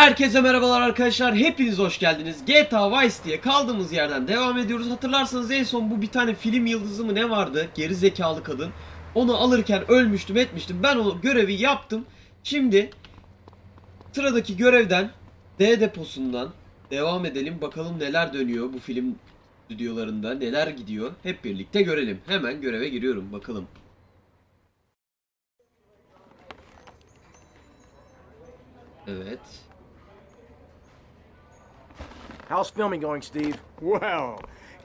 Herkese merhabalar arkadaşlar. Hepiniz hoş geldiniz. GTA Vice diye kaldığımız yerden devam ediyoruz. Hatırlarsanız en son bu bir tane film yıldızı mı ne vardı? Geri zekalı kadın. Onu alırken ölmüştüm etmiştim. Ben o görevi yaptım. Şimdi sıradaki görevden D deposundan devam edelim. Bakalım neler dönüyor bu film stüdyolarında. Neler gidiyor. Hep birlikte görelim. Hemen göreve giriyorum. Bakalım. Evet. How's filming going, Steve? Well,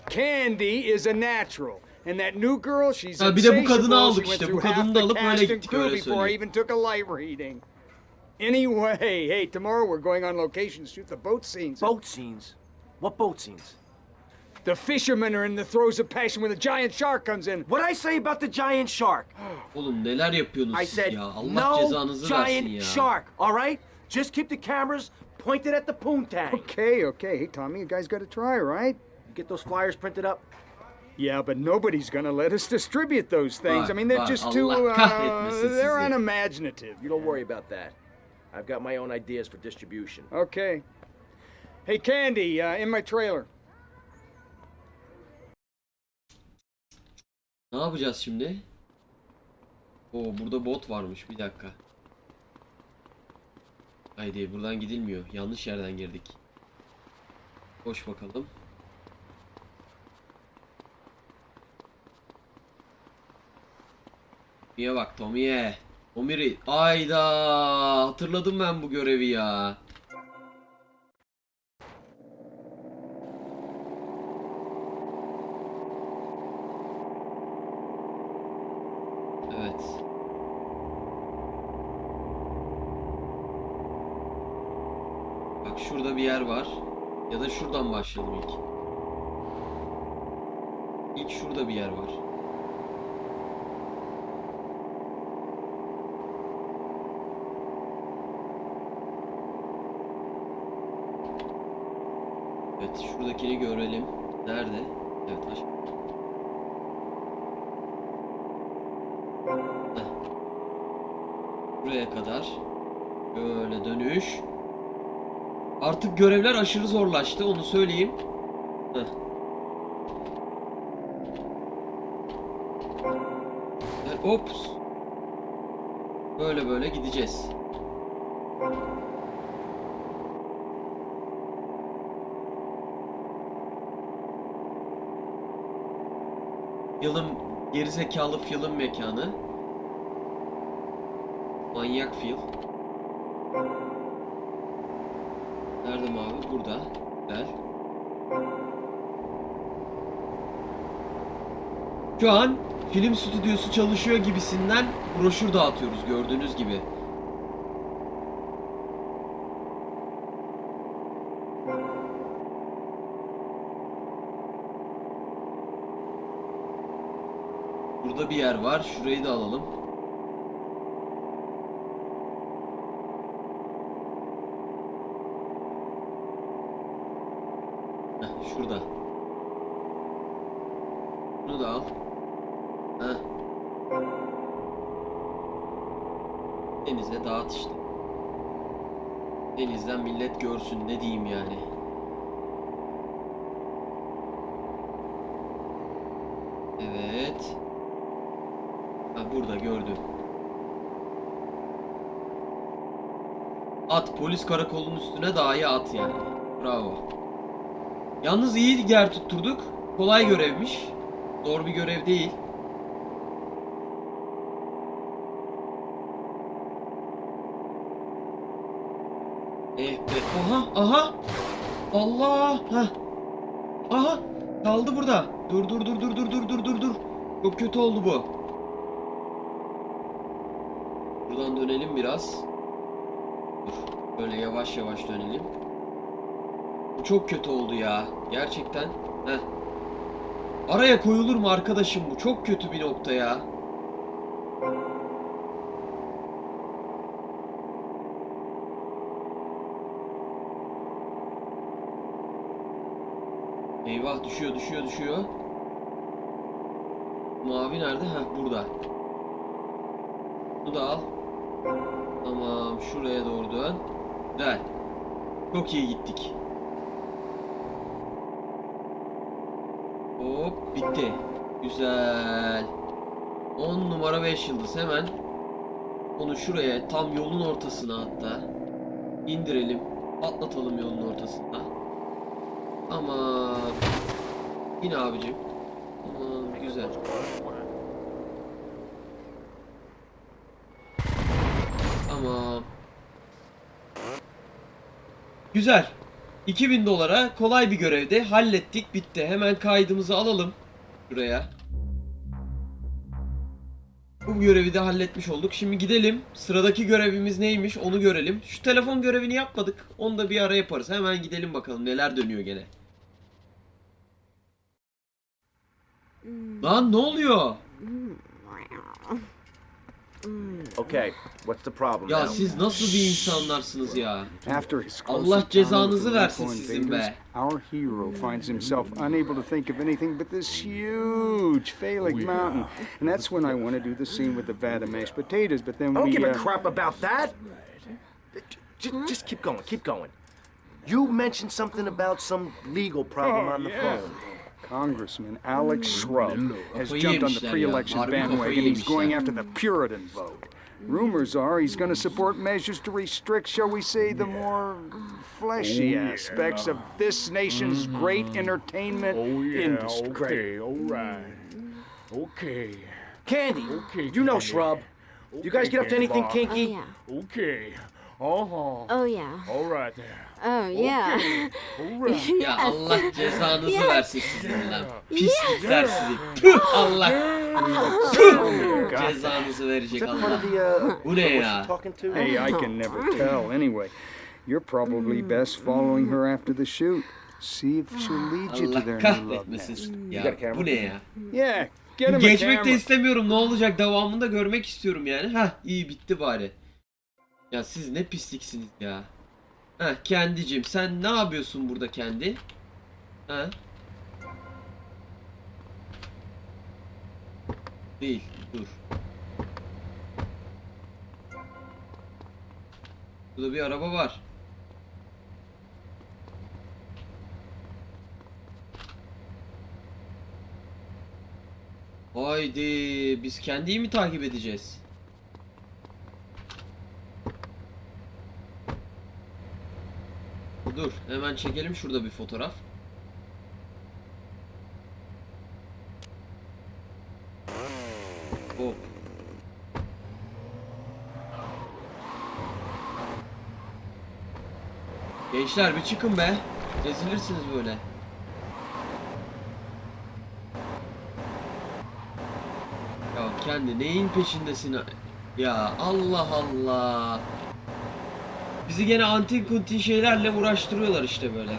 Candy is a natural. And that new girl, she's Ha, bir de bu kadını insatiable. aldık She went işte. Bu through kadını da alıp öyle cast and gittik, öyle before I söyleyeyim. even took a light reading. Anyway, hey, tomorrow we're going on location to shoot the boat scenes. Boat scenes. What boat scenes? The fishermen are in the throes of passion when the giant shark comes in. What I say about the giant shark? Oğlum neler yapıyorsunuz I siz said ya? Allah no cezanızı versin giant shark. All right? Just keep the cameras pointed at the poontang. Okay, okay. Hey, Tommy, you guys got to try, right? Get those flyers printed up. Yeah, but nobody's gonna let us distribute those things. Var, I mean, they're just too. Uh, they're sizi. unimaginative. You don't worry about that. I've got my own ideas for distribution. Okay. Hey, Candy, uh, in my trailer. Ne yapacağız şimdi? Oo burada bot varmış. Bir dakika. Haydi buradan gidilmiyor. Yanlış yerden girdik. Koş bakalım. Tommy'ye bak Tommy'ye. Tommy'ri. Ayda hatırladım ben bu görevi ya. Evet. Bak şurada bir yer var. Ya da şuradan başlayalım ilk. İlk şurada bir yer var. Evet şuradakini görelim. Nerede? Evet aşağı. Buraya kadar. Böyle dönüş. Artık görevler aşırı zorlaştı onu söyleyeyim. Heh. Ops. Böyle böyle gideceğiz. Film gerizekalı film mekanı. Manyak fil. Nerede mavi? Burada. Güzel. Şu an film stüdyosu çalışıyor gibisinden broşür dağıtıyoruz gördüğünüz gibi. Burada bir yer var. Şurayı da alalım. Heh, şurada. Bunu da al. Heh. Denize dağıt işte. Denizden millet görsün ne diyeyim yani. Evet. Ha burada gördüm. At polis karakolunun üstüne dahi at yani. Bravo. Yalnız iyi yer tutturduk. Kolay görevmiş. Zor bir görev değil. Eh be. Aha. Allah. Heh. Aha. Kaldı burada. Dur dur dur dur dur dur dur dur dur. Çok kötü oldu bu. Buradan dönelim biraz. Dur. Böyle yavaş yavaş dönelim. Bu çok kötü oldu ya. Gerçekten. Heh. Araya koyulur mu arkadaşım bu? Çok kötü bir nokta ya. Eyvah düşüyor düşüyor düşüyor. Mavi nerede? Ha burada. Bunu da al. Tamam şuraya doğru dön. Güzel. Çok iyi gittik. Hop bitti. Güzel. 10 numara 5 yıldız hemen. Onu şuraya tam yolun ortasına hatta. indirelim. Atlatalım yolun ortasına. Ama yine abicim. Aman güzel. Tamam. Güzel. 2000 dolara kolay bir görevdi. Hallettik, bitti. Hemen kaydımızı alalım şuraya. Bu görevi de halletmiş olduk. Şimdi gidelim. Sıradaki görevimiz neymiş onu görelim. Şu telefon görevini yapmadık. Onu da bir ara yaparız. Hemen gidelim bakalım neler dönüyor gene. Lan ne oluyor? Okay, what's the problem Ya now? siz nasıl bir insanlarsınız ya? After his close Allah encounter cezanızı with the versin Lympo sizin invaders, be. Our hero finds himself unable to think of anything but this huge Phallic mountain. And that's when I want to do the scene with the vat of mashed potatoes, but then I don't we... give a uh, crap about that. Just, just keep going, keep going. You mentioned something about some legal problem Oh, on the yeah. phone. Congressman Alex Shrub has jumped on the pre-election Harbi kafayı bandwagon. He's going after the Puritan vote. Rumors are he's going to support measures to restrict, shall we say, the more fleshy aspects of this nation's great entertainment Oh yeah, industry. okay, all right. Okay, Candy, Okay, you know Candy. Shrub. You guys get up to anything Oh kinky? okay. Uh-huh. Oh yeah. All right there. Oh yeah. All right. Ya Yes. Allah cezanızı Yes. versin sizin lan. Pislikler sizi. Tüh Allah. Tüh cezanızı Is verecek that part of Allah. the, uh, Bu ne ya? she talking to? Hey, I can never tell. Anyway, you're probably best following her after the shoot. See if she'll lead you to Allah their new love kahretmesin. Got a Ya camera? bu ne ya? Yeah, get him a Geçmek de camera. istemiyorum. Ne olacak? Devamını da görmek istiyorum yani. Heh iyi bitti bari. Ya siz ne pisliksiniz ya. Heh kendicim sen ne yapıyorsun burada kendi? Heh. Değil. Dur. Burada bir araba var. Haydi biz kendiyi mi takip edeceğiz? Dur hemen çekelim şurada bir fotoğraf. Hop. Gençler bir çıkın be. Ezilirsiniz böyle. Ya kendi neyin peşindesin? Ya Allah Allah. Bizi gene antin kuntin şeylerle uğraştırıyorlar işte böyle.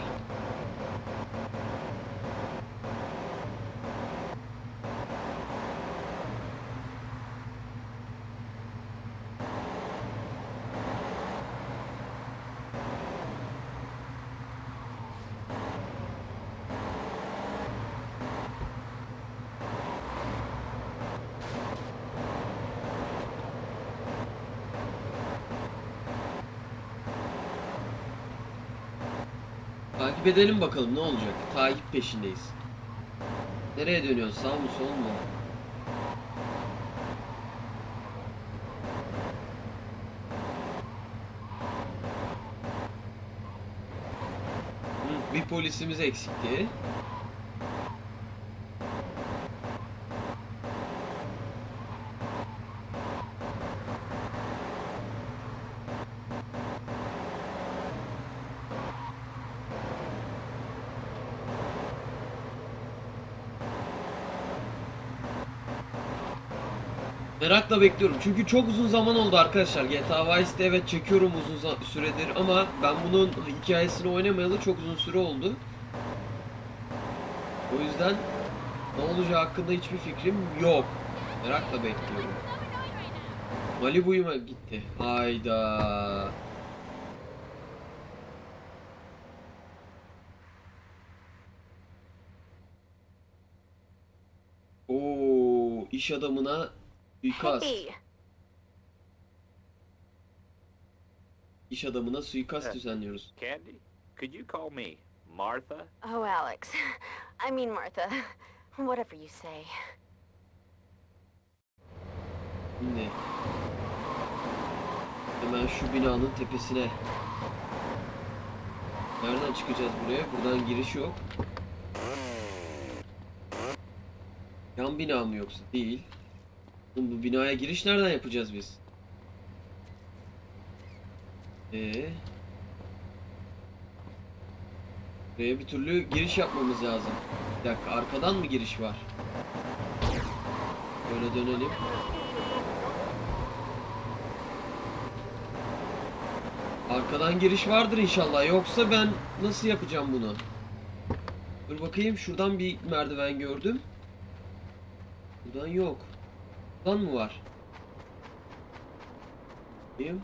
Takip edelim bakalım ne olacak. Takip peşindeyiz. Nereye dönüyorsun? Sağ mı sol mu? Bir polisimiz eksikti. Merakla bekliyorum. Çünkü çok uzun zaman oldu arkadaşlar. GTA Vice'de evet çekiyorum uzun süredir ama ben bunun hikayesini oynamayalı çok uzun süre oldu. O yüzden ne olacağı hakkında hiçbir fikrim yok. Merakla bekliyorum. Malibu'yu mu gitti? Hayda. Oo, iş adamına suikast. Hey. İş adamına suikast düzenliyoruz. Candy, could you call me Martha? Oh, Alex. I mean Martha. Whatever you say. Şimdi hemen şu binanın tepesine. Nereden çıkacağız buraya? Buradan giriş yok. Yan bina mı yoksa? Değil. Oğlum bu binaya giriş nereden yapacağız biz? Ee. Buraya bir türlü giriş yapmamız lazım. Bir dakika arkadan mı giriş var? Böyle dönelim. Arkadan giriş vardır inşallah. Yoksa ben nasıl yapacağım bunu? Dur bakayım şuradan bir merdiven gördüm. Buradan yok. Buradan mı var? Bakayım.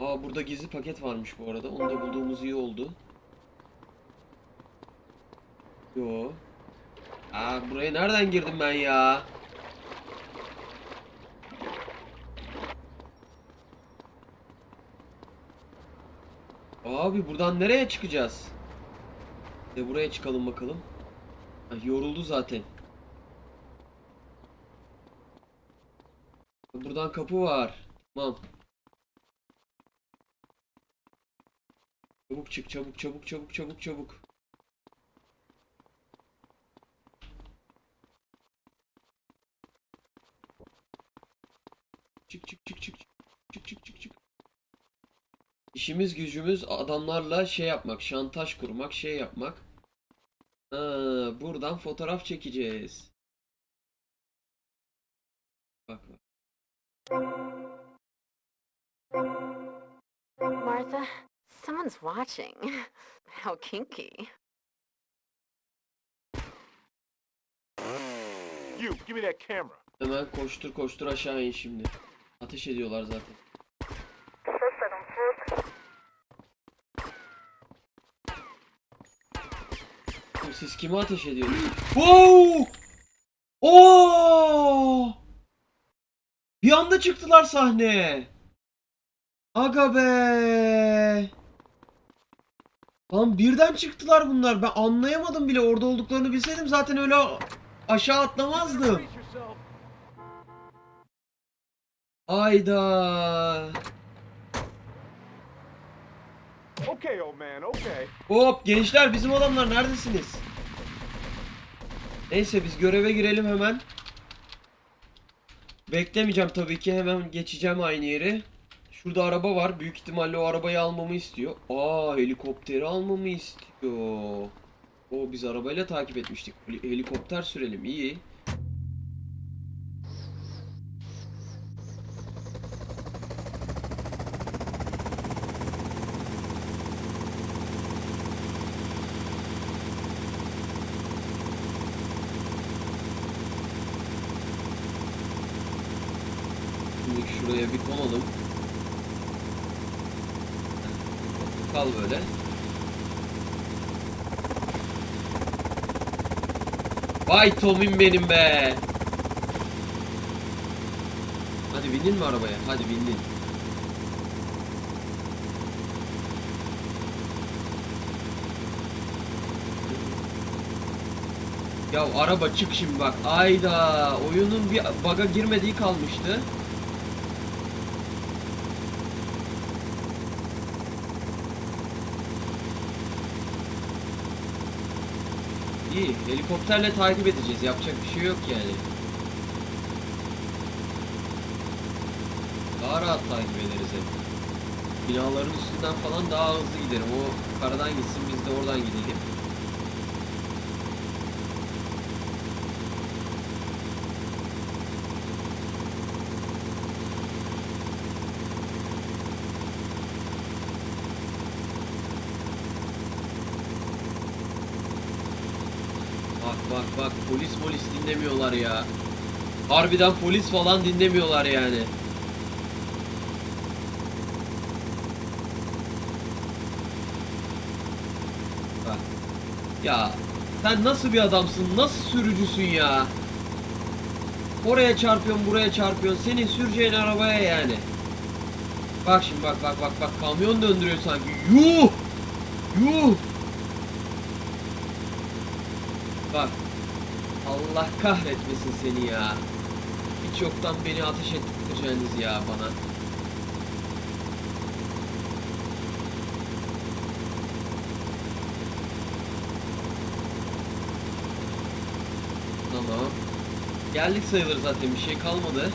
Aa burada gizli paket varmış bu arada. Onu da bulduğumuz iyi oldu. Yo. Aa buraya nereden girdim ben ya? Abi buradan nereye çıkacağız? De buraya çıkalım bakalım. Ay, yoruldu zaten. Buradan kapı var. Tamam. Çabuk çık çabuk çabuk çabuk çabuk çabuk. Çık çık çık çık çık çık çık çık. İşimiz gücümüz adamlarla şey yapmak, şantaj kurmak, şey yapmak. Ha, buradan fotoğraf çekeceğiz. Watching. How kinky. You, give me that camera. Hemen koştur koştur aşağı in şimdi. Ateş ediyorlar zaten. Oğlum Siz kime ateş ediyorsunuz? Wow! Oo! Bir anda çıktılar sahneye. Aga be. Lan birden çıktılar bunlar. Ben anlayamadım bile. Orada olduklarını bilseydim zaten öyle aşağı atlamazdım. Ayda. Okay, old man, okay. Hop gençler bizim adamlar neredesiniz? Neyse biz göreve girelim hemen. Beklemeyeceğim tabii ki hemen geçeceğim aynı yeri. Şurada araba var. Büyük ihtimalle o arabayı almamı istiyor. Aa helikopteri almamı istiyor. O biz arabayla takip etmiştik. Heli- Helikopter sürelim iyi. Şimdi şuraya bir konalım. Kal böyle. Vay Tom'im benim be. Hadi bindin mi arabaya? Hadi bindin. Ya araba çık şimdi bak. Ayda oyunun bir baga girmediği kalmıştı. İyi, helikopterle takip edeceğiz. Yapacak bir şey yok yani. Daha rahat takip ederiz hep. Binaların üstünden falan daha hızlı giderim. O karadan gitsin biz de oradan gidelim. Bak bak bak polis polis dinlemiyorlar ya. Harbiden polis falan dinlemiyorlar yani. Bak. Ya sen nasıl bir adamsın? Nasıl sürücüsün ya? Oraya çarpıyorsun, buraya çarpıyorsun. Senin süreceğin arabaya yani. Bak şimdi bak bak bak bak kamyon döndürüyor sanki. Yuh! Yuh! Bak. Allah kahretmesin seni ya. Hiç yoktan beni ateş ettireceğiniz ya bana. Tamam. Geldik sayılır zaten bir şey kalmadı.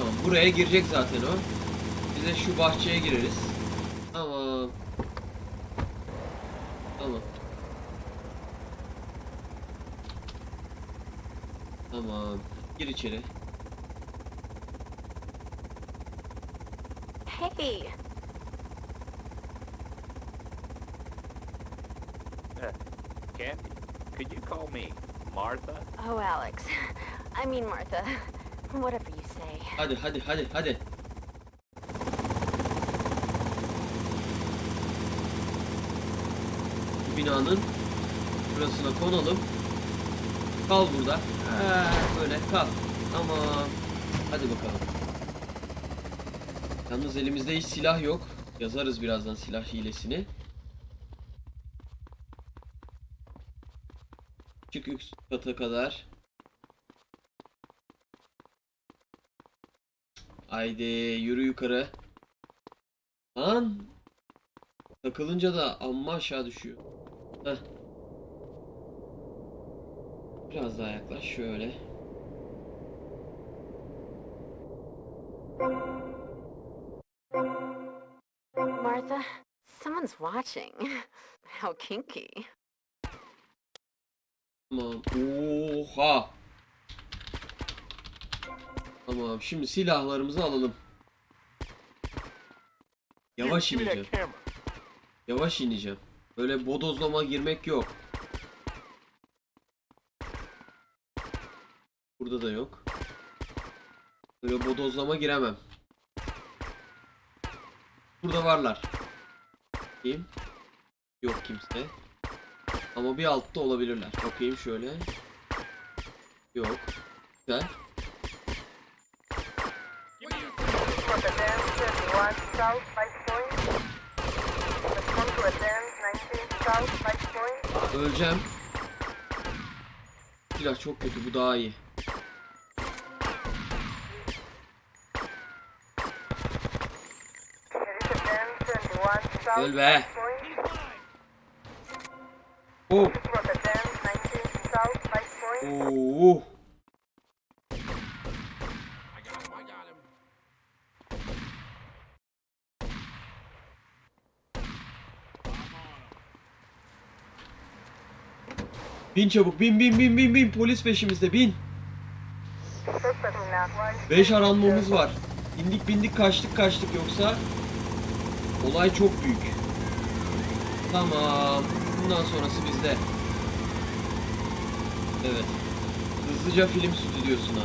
Tamam buraya girecek zaten o. Biz de şu bahçeye gireriz. Tamam. Tamam. Tamam. Gir içeri. Hey, Candy, could you call me Martha? oh Alex. I mean Martha. Whatever you say. Hadi hadi hadi hadi. Binanın burasına konalım. Kal burada. Ha, böyle kal. Tamam. Hadi bakalım. Yalnız elimizde hiç silah yok. Yazarız birazdan silah hilesini. Çık üst kata kadar. Haydi yürü yukarı. Lan. Takılınca da amma aşağı düşüyor. Heh. Biraz daha yaklaş şöyle. Martha, someone's watching. How kinky. Tamam. Oha. Tamam. Şimdi silahlarımızı alalım. Yavaş ineceğim. Yavaş ineceğim. Böyle bodozlama girmek yok. Burada da yok. Böyle bodozlama giremem. Burada varlar. Bakayım. Yok kimse. Ama bir altta olabilirler. Bakayım şöyle. Yok. Güzel. South Light Point. Respond to a dam 19 South Light Point. Öleceğim. Silah çok kötü. Bu daha iyi. There is a dam 71 South Öl be. Light Point. Oh. For the dam 19 South Light Point. Oo. Bin çabuk bin bin bin bin bin polis peşimizde bin. 5 aranmamız var. Bindik bindik kaçtık kaçtık yoksa olay çok büyük. Tamam. Bundan sonrası bizde. Evet. Hızlıca film stüdyosuna.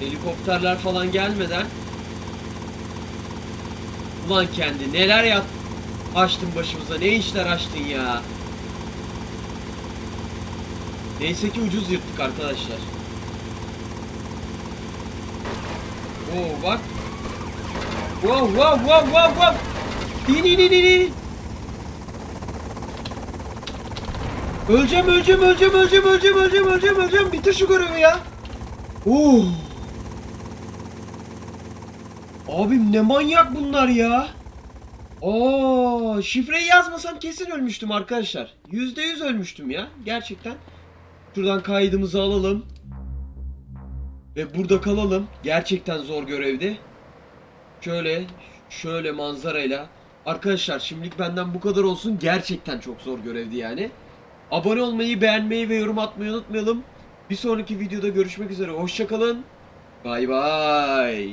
Helikopterler falan gelmeden Ulan kendi neler yap açtın başımıza ne işler açtın ya. Neyse ki ucuz yırttık arkadaşlar. Oo bak. Wow wow wow wow wow. İn in in in in. Öleceğim öleceğim öleceğim öleceğim öleceğim öleceğim öleceğim öleceğim. Bitir şu görevi ya. Oo. Abim ne manyak bunlar ya. Oo, şifreyi yazmasam kesin ölmüştüm arkadaşlar. Yüzde yüz ölmüştüm ya. Gerçekten. Şuradan kaydımızı alalım. Ve burada kalalım. Gerçekten zor görevdi. Şöyle, şöyle manzarayla. Arkadaşlar şimdilik benden bu kadar olsun. Gerçekten çok zor görevdi yani. Abone olmayı, beğenmeyi ve yorum atmayı unutmayalım. Bir sonraki videoda görüşmek üzere. Hoşçakalın. Bay bay.